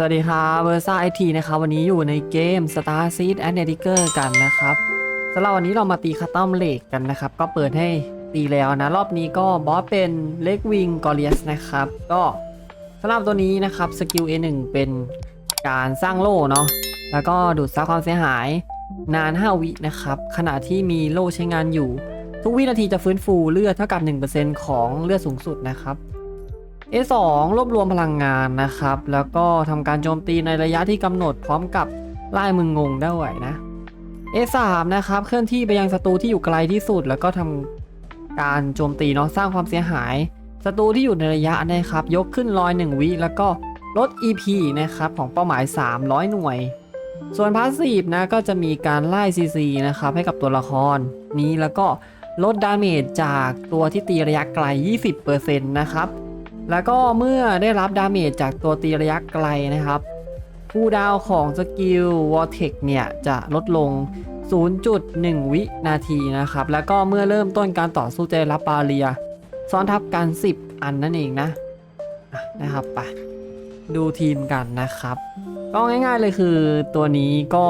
สวัสดีครับเบอร์ซ่าไอทีนะครับ วันนี้อยู่ในเกม Star Seed and n e d i c e r กันนะครับสำหรับวันนี้เรามาตีคัตตอมเลกกันนะครับ ก็เปิดให้ตีแล้วนะ รอบนี้ก็บอสเป็นเล็กวิงกอริสนะครับ ก็สำหรับตัวนี้นะครับสกิล A1 เป็นการสร้างโล่เนาะแล้วก็ดูดซับความเสียหายนาน 5 วินะครับ ขณะที่มีโล่ใช้งานอยู่ ทุกวินาทีจะฟื้นฟูเลือดเท่ากับ 1%ของเลือดสูงสุดนะครับ A2 รวบรวมพลังงานนะครับ แล้วก็ทำการโจมตีในระยะที่กำหนดพร้อมกับไล่มึงงงได้ไหวนะ A3 นะครับเคลื่อนที่ไปยังศัตรูที่อยู่ไกลที่สุด แล้วก็ทำการโจมตีเนาะสร้างความเสียหายศัตรูที่อยู่ในระยะนะครับ ยกขึ้นลอย1วิแล้วก็ลด EP นะครับของเป้าหมาย 300 หน่วย ส่วนพาสซีฟนะก็จะมีการไล่ CC นะครับให้กับตัวละคร นี้แล้วก็ลดดาเมจจากตัวที่ตีระยะไกล 20%นะครับ แล้วก็เมื่อได้รับดาเมจจากตัวตีระยะไกลนะครับผู้ดาวของสกิล Vortex เนี่ยจะลดลง 0.1 วินาทีนะครับ แล้วก็เมื่อเริ่มต้นการต่อสู้จะรับบาเรีย ซ้อนทับกัน 10 อันนั่นเองนะนะครับไปดูทีมกันนะครับ ก็ง่าย ๆเลยคือตัวนี้ก็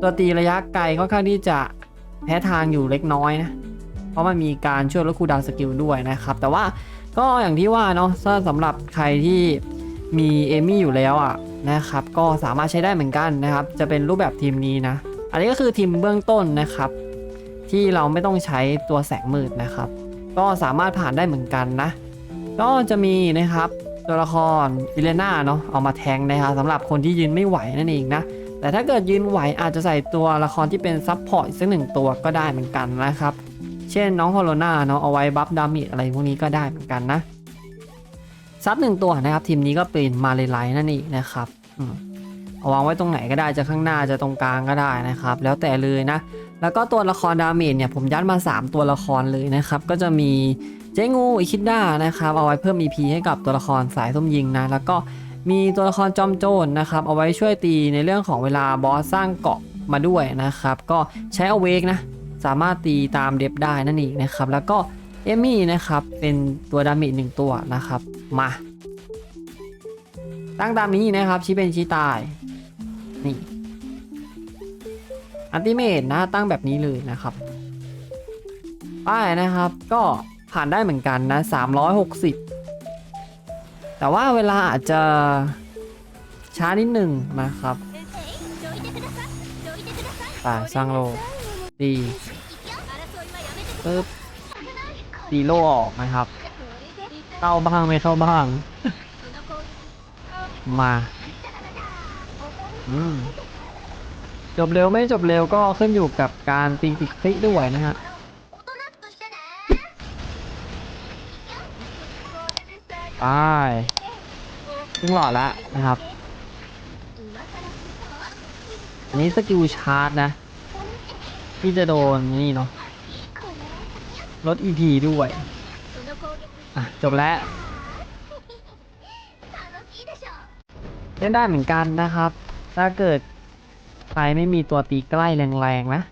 ตัวตีระยะไกลค่อนข้างที่จะแพ้ทางอยู่เล็กน้อยนะ เพราะมันมีการช่วยลดคูดาวสกิลด้วยนะครับ แต่ว่า ก็อย่างที่ว่าเนาะถ้าสำหรับใครที่มีเอมี่อยู่แล้วอะนะครับ ก็สามารถใช้ได้เหมือนกันนะครับ จะเป็นรูปแบบทีมนี้นะ อันนี้ก็คือทีมเบื้องต้นนะครับ ที่เราไม่ต้องใช้ตัวแสงมืดนะครับ ก็สามารถผ่านได้เหมือนกันนะ ก็จะมีนะครับตัวละครอิเลน่าเนาะเอามาแทงนะครับสำหรับคนที่ยืนไม่ไหวนั่นเองนะแต่ถ้าเกิดยืนไหวอาจจะใส่ตัวละครที่เป็นซับพอร์ตสักหนึ่งตัวก็ได้เหมือนกันนะครับ เช่นน้องโฮโลนาเนาะเอาไว้บัฟดามจอะไรพวกนี้ก็ได้เหมือนกันนะซับหนึ่งตัวนะครับ ทีมนี้ก็เป็นมาเลไลนั่นเองนะครับอเอาวางไว้ตรงไหนก็ได้จะข้างหน้าจะตรงกลางก็ได้นะครับ แล้วแต่เลยนะ แล้วก็ตัวละครดาเมจเนี่ยผมยัดมา 3 ตัวละครเลยนะครับ ก็จะมีเจงูอิคิดด้านะครับ เอาไว้เพิ่ม EP ให้กับตัวละครสายส้มยิงนะ แล้วก็มีตัวละครจอมโจรนะครับ เอาไว้ช่วยตีในเรื่องของเวลาบอสสร้างเกาะมาด้วยนะครับ ก็ใช้เอาเวกนะ สามารถตีตามเดฟได้นั่นเองนะครับ แล้วก็เอมี่นะครับเป็นตัวดาเมจหนึ่งตัวนะครับ มา ตั้งตามนี้นะครับชี้เป็นชี้ตาย นี่อันติเมตนะตั้งแบบนี้เลยนะครับป้ายนะครับก็ผ่านได้เหมือนกันนะ 360 แต่ว่าเวลาอาจจะช้านิดหนึ่งนะครับไปสร้างโลดี ปึ๊บตีโลออกนะครับ เข้าบ้างไม่เข้าบ้าง มา อืม จบเร็วไม่จบเร็วก็ขึ้นอยู่กับการตีติดคลิด้วยนะฮะไปขึ้นหล่อแล้วนะครับ อันนี้สกิลชาร์จนะ ที่จะโดนนี่เนาะ ลด EP ด้วยอะจบแล้วเล่นได้เหมือนกันนะครับ ถ้าเกิดใครไม่มีตัวตีใกล้แรงๆนะ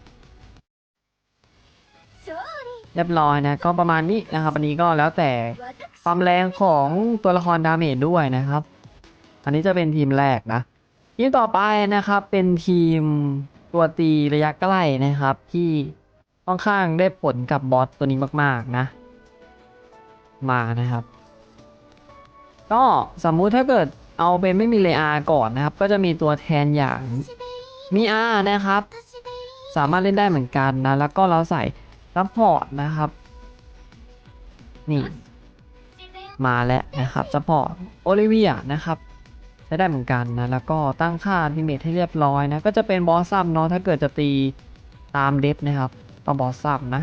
เรียบร้อยนะ ก็ประมาณนี้นะครับอันนี้ก็แล้วแต่ความแรงของตัวละครดาเมจด้วยนะครับ อันนี้จะเป็นทีมแรกนะ ทีมต่อไปนะครับเป็นทีมตัวตีระยะใกล้นะครับที่ ค่อนข้างได้ผลกับบอสตัวนี้มาก ๆ นะ มานะครับ ก็สมมุติถ้าเกิดเอาเป็นไม่มีเลอาก่อนนะครับ ก็จะมีตัวแทนอย่างมีอานะครับ สามารถเล่นได้เหมือนกันนะ แล้วก็เราใส่ซัพพอร์ตนะครับ นี่มาแล้วนะครับซัพพอร์ตโอลิเวียนะครับใช้ได้เหมือนกันนะ แล้วก็ตั้งค่าดิเมทให้เรียบร้อยนะ ก็จะเป็นบอสซัมเนาะถ้าเกิดจะตีตามเดฟนะครับ ต้องบอสซัมนะ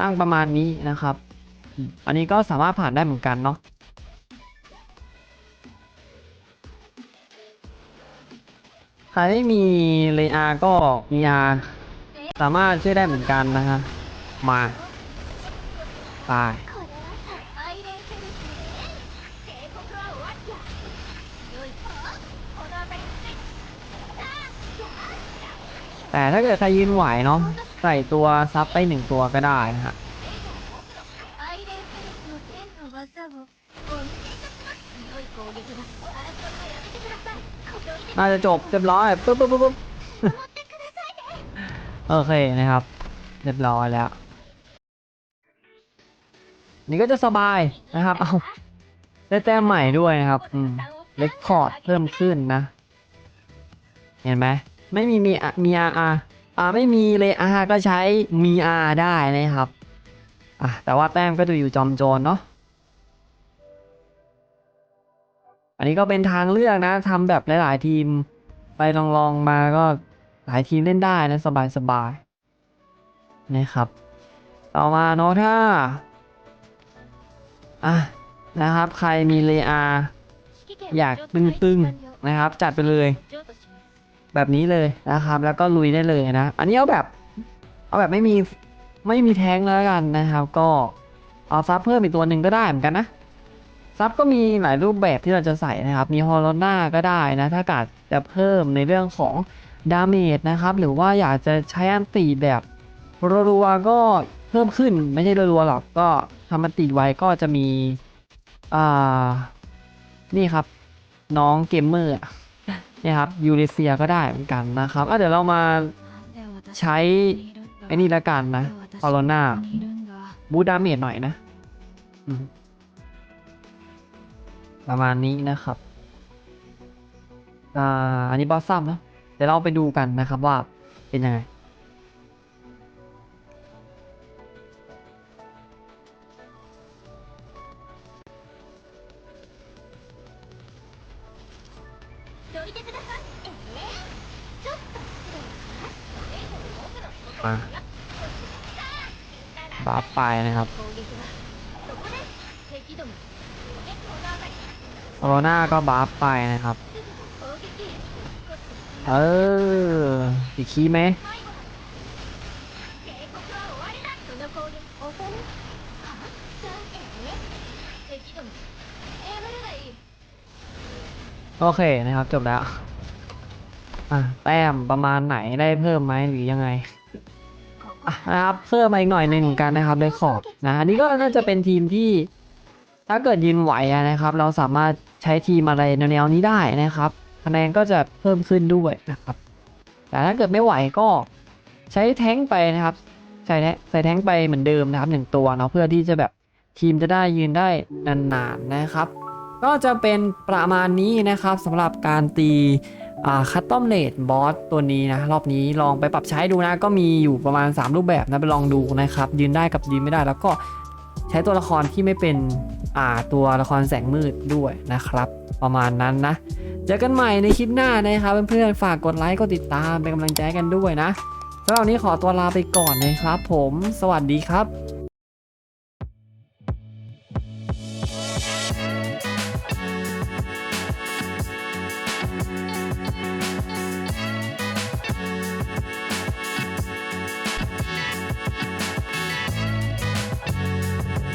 ตั้งประมาณนี้นะครับ อันนี้ก็สามารถผ่านได้เหมือนกันเนาะใครไม่มีเลอาก็มีอาสามารถช่วยได้เหมือนกันนะฮะ มา ตาย แต่ถ้าเกิดใครยืนไหวเนาะใส่ตัวซับไปหนึ่งตัวก็ได้นะฮะน่าจะจบเรียบร้อยปุ๊บปุ๊บปุ๊บโอเคนะครับ เรียบร้อยแล้ว นี่ก็จะสบายนะครับ เอาได้แต้มใหม่ด้วยนะครับ เล็กคอร์ดเพิ่มขึ้นนะ เห็นไหม ไม่มีมีอะมีอาร์อ่าไม่มีเลยอาก็ใช้มีอาได้นะครับอะแต่ว่าแต้มก็จะอยู่จอมโจรเนาะอันนี้ก็เป็นทางเลือกนะทำแบบหลาย ๆ ทีมไปลองๆมาก็หลายทีมเล่นได้นะสบายๆนะครับ ต่อมาเนาะถ้าอะนะครับ ใครมีเลอาอยากตึงๆนะครับ จัดไปเลย แบบนี้เลยนะครับ แล้วก็ลุยได้เลยนะ อันนี้เอาแบบเอาแบบไม่มีไม่มีแท้งแล้วกันนะครับ ก็เอาซับเพิ่มอีกตัวหนึ่งก็ได้เหมือนกันนะซับก็มีหลายรูปแบบที่เราจะใส่นะครับ มีฮอลโลนาก็ได้นะ ถ้ากาดจะเพิ่มในเรื่องของดาเมจนะครับ หรือว่าอยากจะใช้อันตีแบบรัวๆก็เพิ่มขึ้นไม่ใช่รัวๆหรอกก็ทำอันตีไว้ก็จะมีอ่านี่ครับ น้องเกมเมอร์ เนี่ยครับยูเรเซียก็ได้เหมือนกันนะครับอะเดี๋ยวเรามาใช้ไอ้นี่ละกันนะพอลนาบูดาเมจหน่อยนะ ประมาณนี้นะครับอ่าอันนี้บอสซัมนะ เดี๋ยวเราไปดูกันนะครับว่าเป็นยังไง มาบาไปนะครับโรน่าก็บ้าไปนะครับ เอออีกคีย์ไหมโอเคนะครับ จบแล้ว อะ แต้มประมาณไหนได้เพิ่มไหมหรือยังไง นะครับเพิ่มมาอีกหน่อยหนึ่งกันนะครับในขอบนะอันนี้ก็น่าจะเป็นทีมที่ ถ้าเกิดยืนไหวนะครับ เราสามารถใช้ทีมอะไรแนวนี้ได้นะครับคะแนนก็จะเพิ่มขึ้นด้วยนะครับ แต่ถ้าเกิดไม่ไหวก็ใช้แท้งไปนะครับใส่แท้ใส่แท้งไปเหมือนเดิมนะครับหนึ่งตัวเนาะเพื่อที่จะแบบทีมจะได้ยืนได้นานๆนะครับ ก็จะเป็นประมาณนี้นะครับสำหรับการตีคัตตอมเลดบอสตัวนี้นะ รอบนี้ลองไปปรับใช้ดูนะ ก็มีอยู่ประมาณ 3 รูปแบบนะ ไปลองดูนะครับ ยืนได้กับยืนไม่ได้แล้วก็ใช้ตัวละครที่ไม่เป็นอ่าตัวละครแสงมืดด้วยนะครับ ประมาณนั้นนะ เจอกันใหม่ในคลิปหน้านะครับเพื่อนๆฝากกดไลค์กดติดตามเป็นกำลังใจกันด้วยนะสำหรับวันนี้ขอตัวลาไปก่อนนะครับผม สวัสดีครับ